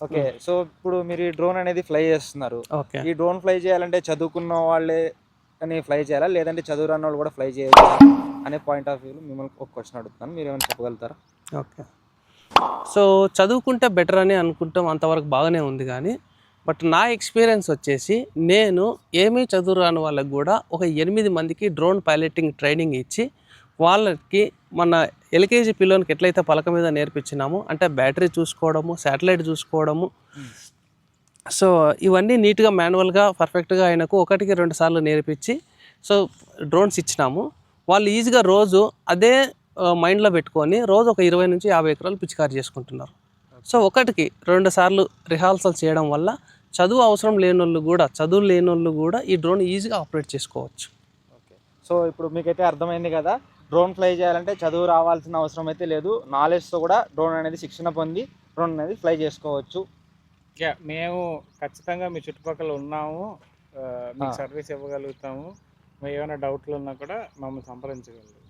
Okay so ఇప్పుడు మీరు ఈ డ్రోన్ అనేది ఫ్లై చేస్తున్నారు. ఓకే. ఈ డ్రోన్ ఫ్లై చేయాలంటే చదువుకున్న వాళ్ళే అని ఫ్లై చేయాలా? లేదంటే చదువు రాని వాళ్ళు కూడా ఫ్లై చేయొచ్చా? అనే పాయింట్ ఆఫ్ వ్యూలో మిమ్మల్ని ఒక క్వశ్చన్ అడుగుతాను మీరు ఏమైనా చెప్పగలుగుతారా? ఓకే. సో చదువుకుంటే బెటర్ అని అనుకుంటాం అంతవరకు బాగానే ఉంది కానీ బట్ నా ఎక్స్పీరియన్స్ వచ్చేసి నేను ఏమీ చదువు రాని వాళ్ళకి కూడా ఒక ఎనిమిది మందికి డ్రోన్ పైలటింగ్ ట్రైనింగ్ ఇచ్చి వాళ్ళకి మన ఎల్కేజీ పిల్లలకి ఎట్లయితే పలక మీద నేర్పించినామో అంటే బ్యాటరీ చూసుకోవడము శాటిలైట్ చూసుకోవడము సో ఇవన్నీ నీట్గా మాన్యువల్గా పర్ఫెక్ట్గా ఆయనకు ఒకటికి రెండు సార్లు నేర్పించి సో డ్రోన్స్ ఇచ్చినాము. వాళ్ళు ఈజీగా రోజు అదే మైండ్లో పెట్టుకొని రోజు ఒక ఇరవై నుంచి యాభై ఎకరాలు పిచికారి చేసుకుంటున్నారు. సో ఒకటికి రెండు సార్లు రిహార్సల్ చేయడం వల్ల చదువు అవసరం లేని వాళ్ళు కూడా చదువు లేని వాళ్ళు కూడా ఈ డ్రోన్ ఈజీగా ఆపరేట్ చేసుకోవచ్చు. ఓకే. సో ఇప్పుడు మీకైతే అర్థమైంది కదా డ్రోన్ ఫ్లై చేయాలంటే చదువు రావాల్సిన అవసరం అయితే లేదు. నాలెడ్జ్తో కూడా డ్రోన్ అనేది శిక్షణ పొంది డ్రోన్ అనేది ఫ్లై చేసుకోవచ్చు. యా మేము ఖచ్చితంగా మీ చుట్టుపక్కల ఉన్నాము. మీకు. సర్వీస్ ఇవ్వగలుగుతాము. మీ ఏమైనా డౌట్లు ఉన్నా కూడా మమ్మల్ని సంప్రదించగలరు.